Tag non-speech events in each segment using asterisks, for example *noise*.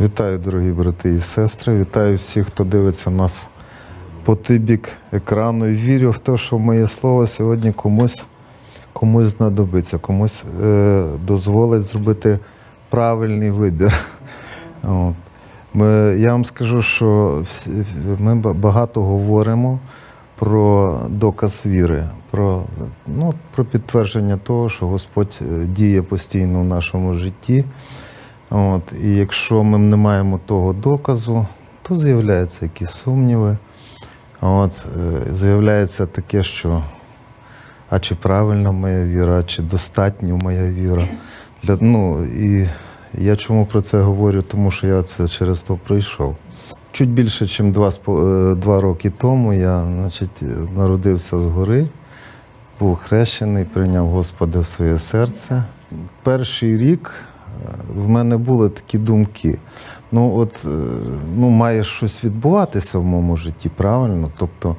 Вітаю, дорогі брати і сестри. Вітаю всіх, хто дивиться нас по той бік екрану. І вірю в те, що моє слово сьогодні комусь, комусь знадобиться, комусь е, дозволить зробити правильний вибір. *laughs* От. Ми, я вам скажу, що всі, ми багато говоримо про доказ віри, про, ну, про підтвердження того, що Господь е, діє постійно в нашому житті. От, і якщо ми не маємо того доказу, то з'являються якісь сумніви. От, е, з'являється таке, що а чи правильна моя віра, а чи достатньо моя віра. Для, ну, і я чому про це говорю? Тому що я це через то пройшов. Чуть більше, ніж два, е, два роки тому я значить, народився згори, був хрещений, прийняв Господа в своє серце. Перший рік в мене були такі думки. Ну, от е, ну, має щось відбуватися в моєму житті, правильно? Тобто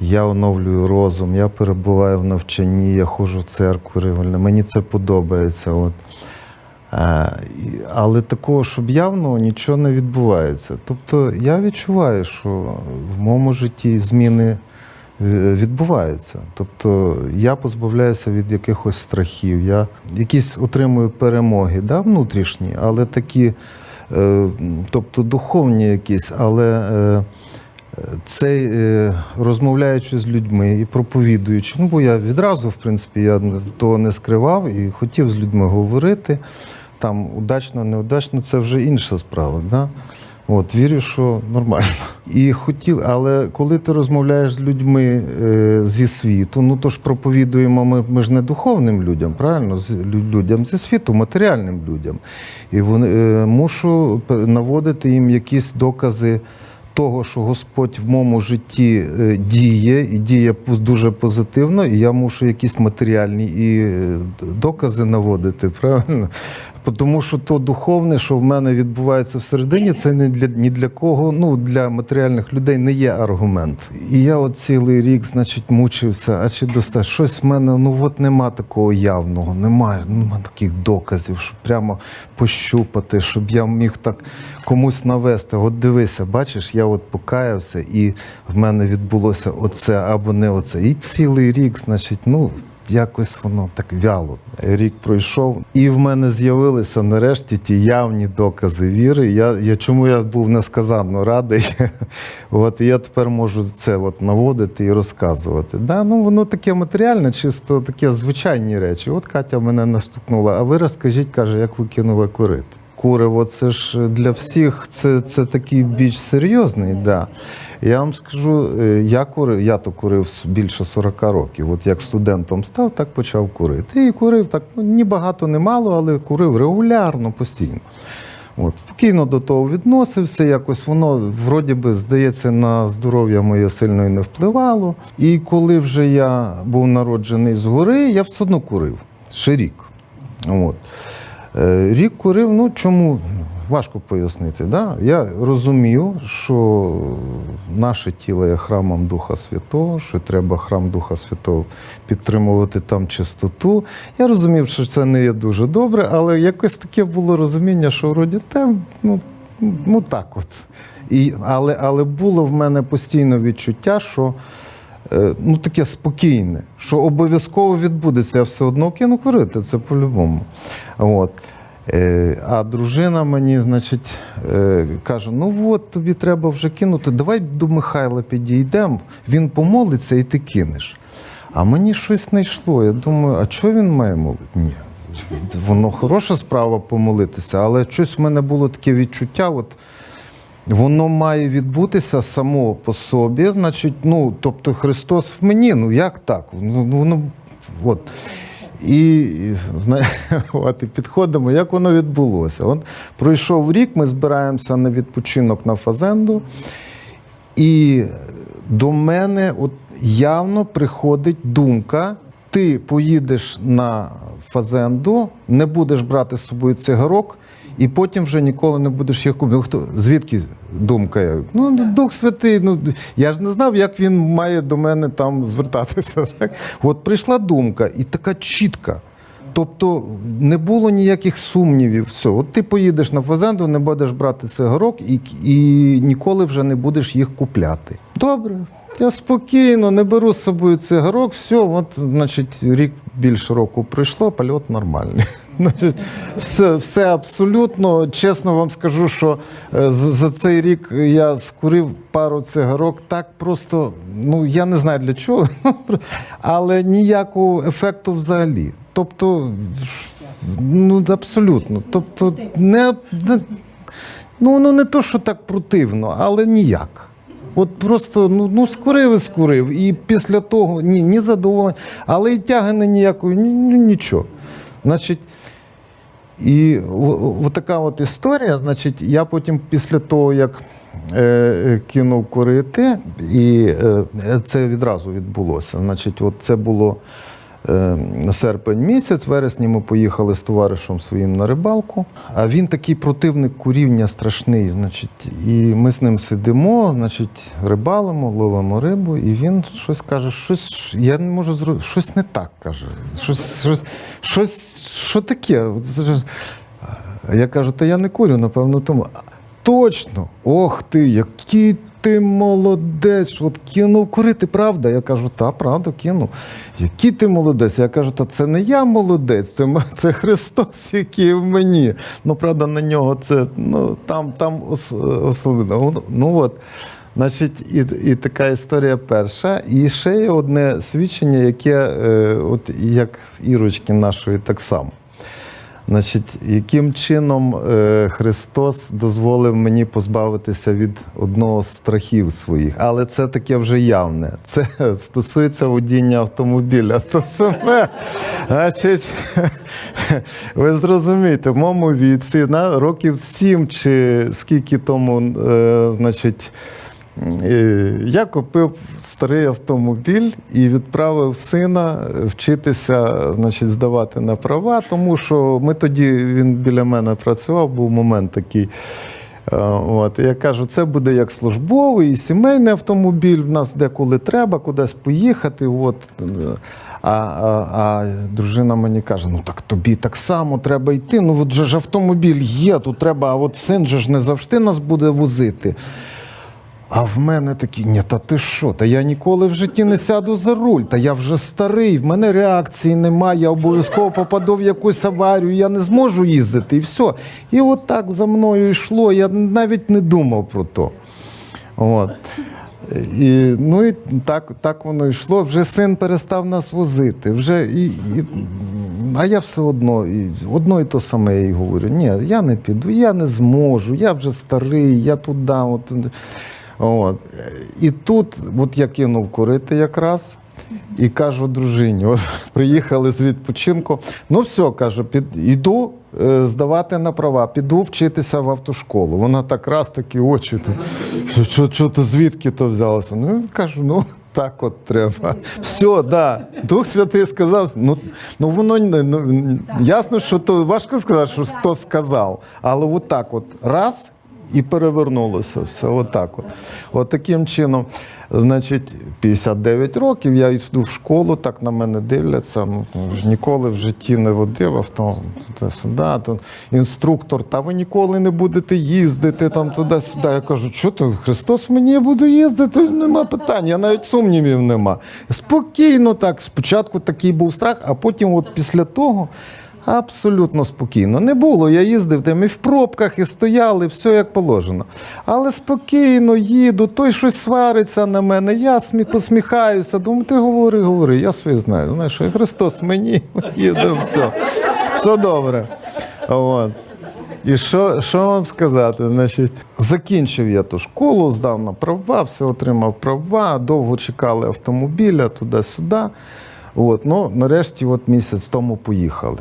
я оновлюю розум, я перебуваю в навчанні, я ходжу в церкву регулярно, мені це подобається. От. Е, Але такого, щоб явно нічого не відбувається. Тобто я відчуваю, що в моєму житті зміни е, відбуваються. Тобто я позбавляюся від якихось страхів, я якісь отримую перемоги, да, внутрішні, але такі, е, тобто духовні якісь, але. е, це е, розмовляючи з людьми і проповідуючи. Ну, бо я відразу, в принципі, я того не скривав і хотів з людьми говорити. Там удачно, неудачно, це вже інша справа. Да? От, вірю, що нормально. І хотів, але коли ти розмовляєш з людьми е, зі світу, ну то ж проповідуємо ми, ми ж не духовним людям, правильно? З людям зі світу, матеріальним людям. І вони е, мушу наводити їм якісь докази того, що Господь в моєму житті е, діє і діє дуже позитивно, і я мушу якісь матеріальні і е, докази наводити, правильно? Тому що то духовне, що в мене відбувається всередині, це не для ні для кого, ну для матеріальних людей не є аргумент. І я от цілий рік, значить, мучився, а чи достатньо? Щось в мене, ну от нема такого явного, немає, нема таких доказів, щоб прямо пощупати, щоб я міг так комусь навести. От дивися, бачиш, я от покаявся, і в мене відбулося оце або не оце. І цілий рік, значить, ну. Якось воно так вяло. Рік пройшов, і в мене з'явилися нарешті ті явні докази віри. Я, я чому я був несказанно радий. *laughs* От я тепер можу це от наводити і розказувати. Да, ну воно таке матеріальне, чисто таке звичайні речі. От Катя мене наступнула. А ви розкажіть, каже, як ви кинули курити. Куриво, це ж для всіх це, це такий більш серйозний. Да. Я вам скажу, е, я курив, я то курив більше 40 років. От як студентом став, так почав курити. І курив так, ну, ні багато, ні мало, але курив регулярно, постійно. От, спокійно до того відносився, якось воно, вроді би, здається, на здоров'я моє сильно і не впливало. І коли вже я був народжений згори, я все одно курив. Ще рік. От. Е, Рік курив, ну чому? Важко пояснити. Да? Я розумів, що наше тіло є храмом Духа Святого, що треба храм Духа Святого підтримувати там чистоту. Я розумів, що це не є дуже добре, але якось таке було розуміння, що вроді та, ну, ну так от. І, але, але було в мене постійно відчуття, що ну, таке спокійне, що обов'язково відбудеться, я все одно кину курити, це по-любому. От. Е, А дружина мені, значить, е, каже: ну от тобі треба вже кинути, давай до Михайла підійдемо, він помолиться і ти кинеш. А мені щось не йшло. Я думаю, а чого він має молити? Ні. Воно хороша справа помолитися, але щось в мене було таке відчуття. От, Воно має відбутися само по собі, значить, ну, тобто Христос в мені, ну як так? Ну, воно, от. І, знає, *laughs* підходимо, як воно відбулося. От, пройшов рік, ми збираємося на відпочинок на Фазенду, і до мене от явно приходить думка: ти поїдеш на Фазенду, не будеш брати з собою цигарок, і потім вже ніколи не будеш їх купити. Ну, хто, звідки думка? Ну, Дух Святий, ну я ж не знав, як він має до мене там звертатися. *laughs* Так? От прийшла думка, і така чітка. Тобто не було ніяких сумнівів. Все, от ти поїдеш на фазенду, не будеш брати цигарок і, і ніколи вже не будеш їх купляти. Добре, я спокійно не беру з собою цигарок, все, от, значить, рік більше року пройшло, польот нормальний. *laughs* Все, все абсолютно. Чесно вам скажу, що е, за цей рік я скурив пару цигарок так просто, ну я не знаю для чого, *laughs* але ніякого ефекту взагалі. Тобто, ну абсолютно. Тобто, не, не ну, ну не то, що так противно, але ніяк. От просто ну, ну скурив і скурив. І після того ні, ні задоволення, але і тяги ніякої, ні, ні, нічого. Значить, і о- о- така от історія. Значить, я потім після того, як е, кинув курити, і е, це відразу відбулося. Значить, от це було серпень місяць, вересні ми поїхали з товаришем своїм на рибалку. А він такий противник куріння страшний. Значить, і ми з ним сидимо, значить, рибалимо, ловимо рибу, і він щось каже, щось я не можу зробити, щось не так каже. Щось, щось, щось що таке? Я кажу, та я не курю, напевно, тому. Точно, ох ти, який ти молодець. От кинув курити, правда? Я кажу, та, правда, кинув. Який ти молодець? Я кажу, та це не я молодець, це, це Христос, який в мені. Ну, правда, на нього це ну, там, там ос, особливо. Ну от. Значить, і, і така історія перша. І ще є одне свідчення, яке, е, от як Ірочки нашої, так само. Значить, яким чином е, Христос дозволив мені позбавитися від одного з страхів своїх, але це таке вже явне. Це *laughs* стосується водіння автомобіля. *laughs* То саме, значить, *laughs* ви зрозумієте, в моєму віці на років сім чи скільки тому, е, значить. Е, Я купив старий автомобіль і відправив сина вчитися, значить, здавати на права, тому що ми тоді він біля мене працював, був момент такий. Е, От, я кажу, це буде як службовий і сімейний автомобіль. В нас деколи треба кудись поїхати. От. А, а, а дружина мені каже: ну так тобі так само треба йти. Ну от же ж автомобіль є, тут треба, а от син же ж не завжди нас буде возити. А в мене такі, ні, та ти що? Та я ніколи в житті не сяду за руль, та я вже старий, в мене реакції немає, я обов'язково попаду в якусь аварію, я не зможу їздити, і все. І от так за мною йшло, я навіть не думав про то. От. І, ну і так, так воно йшло. Вже син перестав нас возити. Вже і, і, а я все одно, і, одно і то саме я їй говорю: ні, я не піду, я не зможу, я вже старий, я туди. От. От. І тут от я кинув курити якраз. І кажу дружині, от приїхали з відпочинку. Ну все, кажу, під, іду е, здавати на права, піду вчитися в автошколу. Вона так раз такі очі. Що, що, що то звідки то взялося? Ну кажу, ну так от треба. Все, да. Дух Святий сказав. Ну, ну воно не- ну, ясно, що то важко сказати, що хто сказав. Але от так от раз і перевернулося все. Отак от. От таким чином, значить, 59 років, я йду в школу, так на мене дивляться. Ніколи в житті не водив авто туди-сюди. То інструктор, та ви ніколи не будете їздити там туди-сюди. Я кажу, що ти, Христос мені я буду їздити, нема питань, я навіть сумнівів нема. Спокійно так. Спочатку такий був страх, а потім, от після того. Абсолютно спокійно. Не було. Я їздив там і в пробках, і стояли, все як положено. Але спокійно їду, той щось свариться на мене, я смі... посміхаюся. Думаю, ти говори, говори, я своє знаю. Знаєш, Христос мені *laughs* їде, все. Все добре. От. І що, що вам сказати? Значить, закінчив я ту школу, здав на права, все отримав права, довго чекали автомобіля туди-сюди. От, ну, нарешті, от місяць тому поїхали.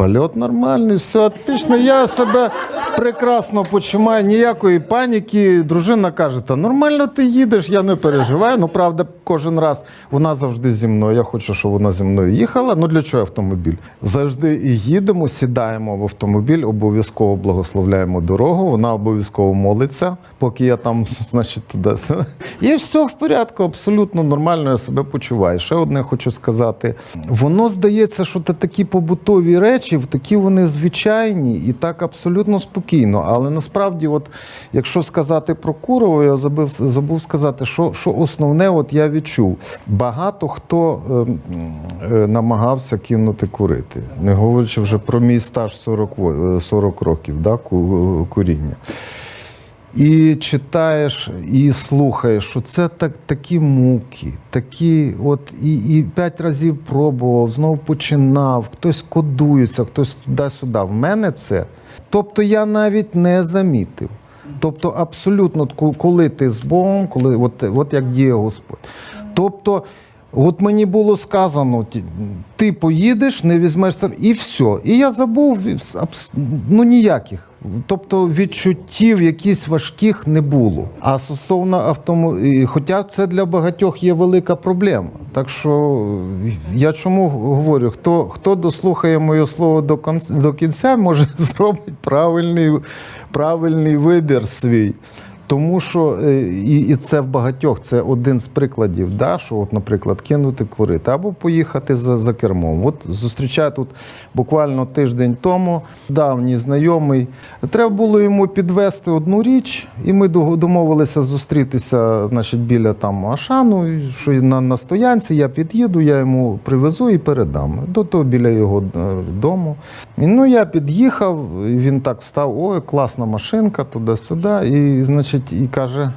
Польот нормальний, все отлично. Я себе прекрасно почуваю, ніякої паніки. Дружина каже: та нормально ти їдеш, я не переживаю. Ну, правда, кожен раз вона завжди зі мною. Я хочу, щоб вона зі мною їхала. Ну для чого автомобіль? Завжди і їдемо, сідаємо в автомобіль, обов'язково благословляємо дорогу. Вона обов'язково молиться, поки я там, *laughs* значить, туди. І все в порядку, абсолютно нормально я себе почуваю. Ще одне хочу сказати: воно здається, що це такі побутові речі, такі вони звичайні і так абсолютно спокійно. Але насправді, от якщо сказати про Курово, я забув, забув сказати, що, що основне, от я відчув. Багато хто е, е, намагався кинути курити, не говорячи вже про мій стаж 40, е, 40 років да, куріння. І читаєш і слухаєш, що це так, такі муки, такі, от і, і п'ять разів пробував, знову починав, хтось кодується, хтось туди-сюди. В мене це. Тобто я навіть не замітив. Тобто, абсолютно, коли ти з Богом, коли от, от як діє Господь. Тобто, от мені було сказано, ти поїдеш, не візьмеш і все. І я забув ну ніяких. Тобто відчуттів якісь важких не було. А стосовно автомобілів, хоча це для багатьох є велика проблема. Так що я чому говорю, хто, хто дослухає моє слово до кінця, до кінця, може *laughs* зробить правильний, правильний вибір свій. Тому що е, і, і це в багатьох це один з прикладів, да, що, от, наприклад, кинути курити або поїхати за, за кермом. От зустрічаю тут буквально тиждень тому давній знайомий. Треба було йому підвести одну річ, і ми домовилися зустрітися, значить, біля там Ашану, що на, на стоянці я під'їду, я йому привезу і передам. До того біля його е, дому. І, ну, я під'їхав, він так встав: ой, класна машинка, туди-сюди. І, значить, і каже.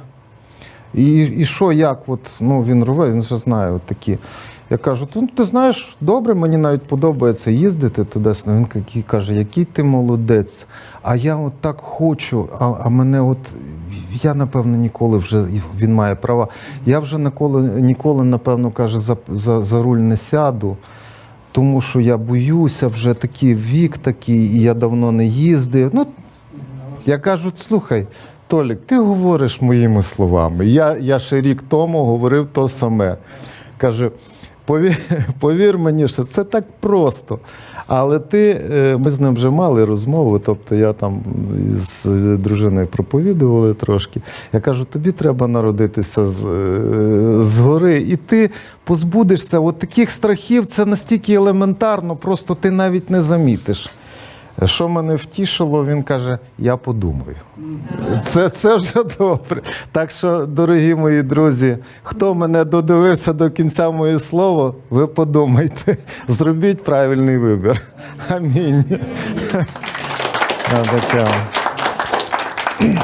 І, і що, як? От, ну, він рве, він вже знає от такі. Я кажу, ну ти знаєш, добре, мені навіть подобається їздити туди. Він каже, який ти молодець. А я от так хочу, а, а мене от я напевно ніколи вже він має права. Я вже ніколи, ніколи напевно, каже, за, за, за руль не сяду. Тому що я боюся, вже такий вік такий, і я давно не їздив. Ну, я кажу, слухай, Толік, ти говориш моїми словами. Я, я ще рік тому говорив то саме. Каже, повір, *laughs* повір мені, що це так просто. Але ти, е, ми з ним вже мали розмову, тобто я там з дружиною проповідували трошки. Я кажу, тобі треба народитися з, е, згори, і ти позбудешся от таких страхів, це настільки елементарно, просто ти навіть не замітиш. Що мене втішило, він каже: Я подумаю. Це, це вже добре. Так що, дорогі мої друзі, хто мене додивився до кінця моє слово, ви подумайте, зробіть правильний вибір. Амінь. Амінь.